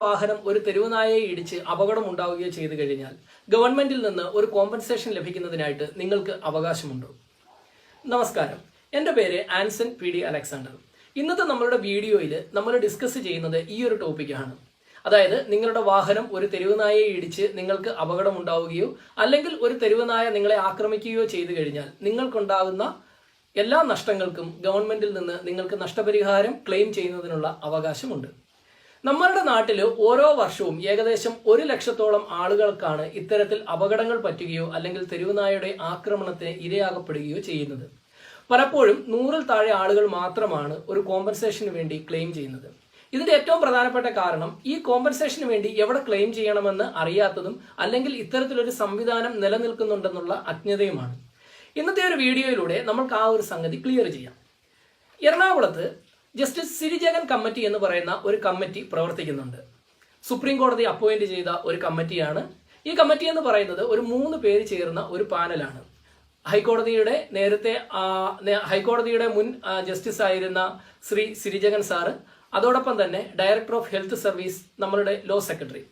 വാഹനം ഒരു തെരുവുനായയെ ഇടിച്ച് അപകടം ഉണ്ടാവുകയോ ചെയ്തു കഴിഞ്ഞാൽ ഗവൺമെന്റിൽ നിന്ന് ഒരു കോമ്പൻസേഷൻ ലഭിക്കുന്നതിനായിട്ട് നിങ്ങൾക്ക് അവകാശമുണ്ടോ? നമസ്കാരം. എന്റെ പേര് ആൻസൺ പി ഡി അലക്സാണ്ടർ. ഇന്നത്തെ നമ്മളുടെ വീഡിയോയിൽ നമ്മൾ ഡിസ്കസ് ചെയ്യുന്നത് ഈ ഒരു ടോപ്പിക്കാണ് അതായത് നിങ്ങളുടെ വാഹനം ഒരു തെരുവുനായയെ ഇടിച്ച് നിങ്ങൾക്ക് അപകടം ഉണ്ടാവുകയോ അല്ലെങ്കിൽ ഒരു തെരുവുനായ നിങ്ങളെ ആക്രമിക്കുകയോ ചെയ്തു കഴിഞ്ഞാൽ നിങ്ങൾക്കുണ്ടാകുന്ന എല്ലാ നഷ്ടങ്ങൾക്കും ഗവൺമെന്റിൽ നിന്ന് നിങ്ങൾക്ക് നഷ്ടപരിഹാരം ക്ലെയിം ചെയ്യുന്നതിനുള്ള അവകാശമുണ്ട്. നമ്മളുടെ നാട്ടിൽ ഓരോ വർഷവും ഏകദേശം ഒരു ലക്ഷത്തോളം ആളുകൾക്കാണ് ഇത്തരത്തിൽ അപകടങ്ങൾ പറ്റുകയോ അല്ലെങ്കിൽ തെരുവുനായയുടെ ആക്രമണത്തിന് ഇരയാകപ്പെടുകയോ ചെയ്യുന്നത്. പലപ്പോഴും നൂറിൽ താഴെ ആളുകൾ മാത്രമാണ് ഒരു കോമ്പൻസേഷന് വേണ്ടി ക്ലെയിം ചെയ്യുന്നത്. ഇതിന്റെ ഏറ്റവും പ്രധാനപ്പെട്ട കാരണം ഈ കോമ്പൻസേഷന് വേണ്ടി എവിടെ ക്ലെയിം ചെയ്യണമെന്ന് അറിയാത്തതും അല്ലെങ്കിൽ ഇത്തരത്തിലൊരു സംവിധാനം നിലനിൽക്കുന്നുണ്ടെന്നുള്ള അജ്ഞതയുമാണ്. ഇന്നത്തെ ഒരു വീഡിയോയിലൂടെ നമുക്ക് ആ ഒരു സംഗതി ക്ലിയർ ചെയ്യാം. എറണാകുളത്ത് ജസ്റ്റിസ് സിരിജഗൻ കമ്മിറ്റി എന്ന് പറയുന്ന ഒരു കമ്മിറ്റി പ്രവർത്തിക്കുന്നുണ്ട്. സുപ്രീം കോടതി അപ്പോയിന്റ് ചെയ്ത ഒരു കമ്മിറ്റിയാണ്. ഈ കമ്മിറ്റി എന്ന് പറയുന്നത് ഒരു മൂന്ന് പേര് ചേർന്ന ഒരു പാനലാണ്. ഹൈക്കോടതിയുടെ നേരത്തെ ഹൈക്കോടതിയുടെ മുൻ ജസ്റ്റിസ് ആയിരുന്ന ശ്രീ സിരിജഗൻ സാറ് അതോടൊപ്പം തന്നെ ഡയറക്ടർ ഓഫ് ഹെൽത്ത് സർവീസ് നമ്മളുടെ ലോ സെക്രട്ടറി.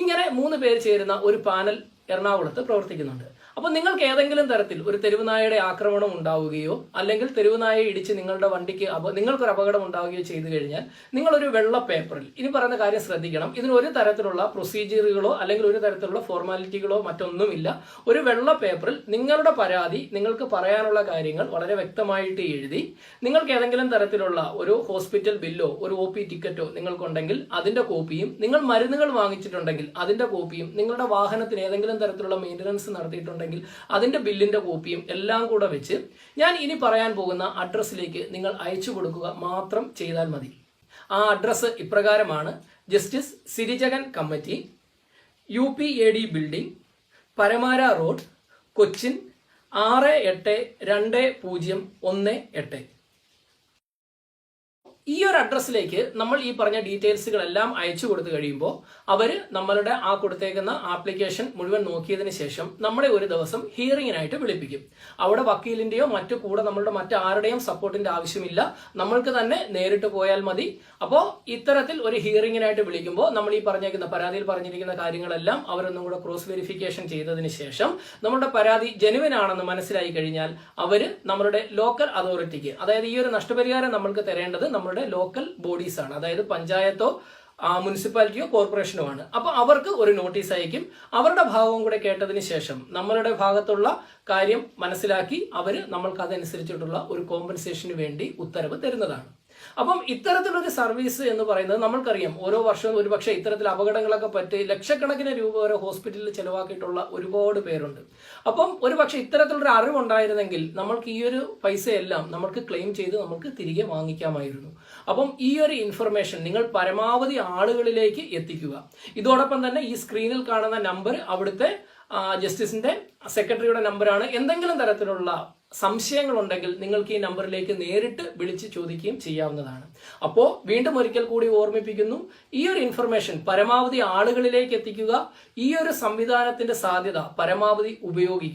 ഇങ്ങനെ മൂന്ന് പേര് ചേരുന്ന ഒരു പാനൽ എറണാകുളത്ത് പ്രവർത്തിക്കുന്നുണ്ട്. അപ്പോൾ നിങ്ങൾക്ക് ഏതെങ്കിലും തരത്തിൽ ഒരു തെരുവുനായയുടെ ആക്രമണം ഉണ്ടാവുകയോ അല്ലെങ്കിൽ തെരുവുനായ ഇടിച്ച് നിങ്ങളുടെ വണ്ടിക്ക് നിങ്ങൾക്കൊരു അപകടം ഉണ്ടാവുകയോ ചെയ്തു കഴിഞ്ഞാൽ നിങ്ങളൊരു വെള്ള പേപ്പറിൽ ഇനി പറയുന്ന കാര്യം ശ്രദ്ധിക്കണം. ഇതിന് ഒരു തരത്തിലുള്ള പ്രൊസീജിയറുകളോ അല്ലെങ്കിൽ ഒരു തരത്തിലുള്ള ഫോർമാലിറ്റികളോ മറ്റൊന്നുമില്ല. ഒരു വെള്ള പേപ്പറിൽ നിങ്ങളുടെ പരാതി നിങ്ങൾക്ക് പറയാനുള്ള കാര്യങ്ങൾ വളരെ വ്യക്തമായിട്ട് എഴുതി നിങ്ങൾക്ക് ഏതെങ്കിലും തരത്തിലുള്ള ഒരു ഹോസ്പിറ്റൽ ബില്ലോ ഒരു ഒ പി ടിക്കറ്റോ നിങ്ങൾക്കുണ്ടെങ്കിൽ അതിന്റെ കോപ്പിയും നിങ്ങൾ മരുന്നുകൾ വാങ്ങിച്ചിട്ടുണ്ടെങ്കിൽ അതിന്റെ കോപ്പിയും നിങ്ങളുടെ വാഹനത്തിന് ഏതെങ്കിലും തരത്തിലുള്ള മെയിന്റനൻസ് നടത്തിയിട്ടുണ്ടെങ്കിൽ അതിന്റെ ബില്ലിന്റെ കോപ്പിയും എല്ലാം കൂടെ വെച്ച് ഞാൻ ഇനി പറയാൻ പോകുന്ന അഡ്രസ്സിലേക്ക് നിങ്ങൾ അയച്ചു കൊടുക്കുക മാത്രം ചെയ്താൽ മതി. ആ അഡ്രസ്സ് ഇപ്രകാരമാണ്. Justice Sirijagan committee U P A D building Paramara road Cochin ആറ് എട്ട് രണ്ട് പൂജ്യം ഒന്ന് എട്ട്. ഈ ഒരു അഡ്രസ്സിലേക്ക് നമ്മൾ ഈ പറഞ്ഞ ഡീറ്റെയിൽസുകളെല്ലാം അയച്ചു കൊടുത്തു കഴിയുമ്പോൾ അവർ നമ്മളുടെ ആ കൊടുത്തേക്കുന്ന ആപ്ലിക്കേഷൻ മുഴുവൻ നോക്കിയതിന് ശേഷം നമ്മളെ ഒരു ദിവസം ഹിയറിങ്ങിനായിട്ട് വിളിപ്പിക്കും. അവിടെ വക്കീലിന്റെയോ മറ്റു കൂടെ നമ്മളുടെ മറ്റാരുടെയും സപ്പോർട്ടിന്റെ ആവശ്യമില്ല. നമ്മൾക്ക് തന്നെ നേരിട്ട് പോയാൽ മതി. അപ്പോൾ ഇത്തരത്തിൽ ഒരു ഹിയറിങ്ങിനായിട്ട് വിളിക്കുമ്പോൾ നമ്മൾ ഈ പറഞ്ഞേക്കുന്ന പരാതിയിൽ പറഞ്ഞിരിക്കുന്ന കാര്യങ്ങളെല്ലാം അവരൊന്നും കൂടെ ക്രോസ് വെരിഫിക്കേഷൻ ചെയ്തതിന് ശേഷം നമ്മുടെ പരാതി ജനുവിൻ ആണെന്ന് മനസ്സിലായി കഴിഞ്ഞാൽ അവർ നമ്മളുടെ ലോക്കൽ അതോറിറ്റിക്ക് അതായത് ഈ ഒരു നഷ്ടപരിഹാരം നമ്മൾക്ക് തരേണ്ടത് നമ്മളുടെ ലോക്കൽ ബോഡീസ് ആണ്. അതായത് പഞ്ചായത്തോ മുനിസിപ്പാലിറ്റിയോ കോർപ്പറേഷനോ ആണ്. അപ്പൊ അവർക്ക് ഒരു നോട്ടീസ് അയക്കും. അവരുടെ ഭാഗവും കൂടെ കേട്ടതിന് ശേഷം നമ്മളുടെ ഭാഗത്തുള്ള കാര്യം മനസ്സിലാക്കി അവർ നമ്മൾക്ക് അതനുസരിച്ചിട്ടുള്ള ഒരു കോമ്പൻസേഷന് വേണ്ടി ഉത്തരവ് തരുന്നതാണ്. അപ്പം ഇത്തരത്തിലൊരു സർവീസ് എന്ന് പറയുന്നത് നമ്മൾക്കറിയാം. ഓരോ വർഷവും ഒരുപക്ഷെ ഇത്തരത്തിൽ അപകടങ്ങളൊക്കെ പറ്റി ലക്ഷക്കണക്കിന് രൂപ വരെ ഹോസ്പിറ്റലിൽ ചെലവാക്കിയിട്ടുള്ള ഒരുപാട് പേരുണ്ട്. അപ്പം ഒരുപക്ഷെ ഇത്തരത്തിലൊരു അറിവുണ്ടായിരുന്നെങ്കിൽ നമ്മൾക്ക് ഈ ഒരു പൈസയെല്ലാം നമ്മൾക്ക് ക്ലെയിം ചെയ്ത് നമുക്ക് തിരികെ വാങ്ങിക്കാമായിരുന്നു. അപ്പം ഈ ഒരു ഇൻഫർമേഷൻ നിങ്ങൾ പരമാവധി ആളുകളിലേക്ക് എത്തിക്കുക. ഇതോടൊപ്പം തന്നെ ഈ സ്ക്രീനിൽ കാണുന്ന നമ്പർ അവിടുത്തെ ജസ്റ്റിസിന്റെ സെക്രട്ടറിയുടെ നമ്പറാണ് എന്തെങ്കിലും തരത്തിലുള്ള സംശയങ്ങൾ ഉണ്ടെങ്കിൽ നിങ്ങൾക്ക് ഈ നമ്പറിലേക്ക് നേരിട്ട് വിളിച്ച് ചോദിക്കുകയും ചെയ്യാവുന്നതാണ്. അപ്പോൾ വീണ്ടും ഒരിക്കൽ കൂടി ഓർമ്മിപ്പിക്കുന്നു ഈ ഒരു ഇൻഫർമേഷൻ പരമാവധി ആളുകളിലേക്ക് എത്തിക്കുക ഈ ഒരു സംവിധാനത്തിന്റെ സാധ്യത പരമാവധി ഉപയോഗിക്കുക.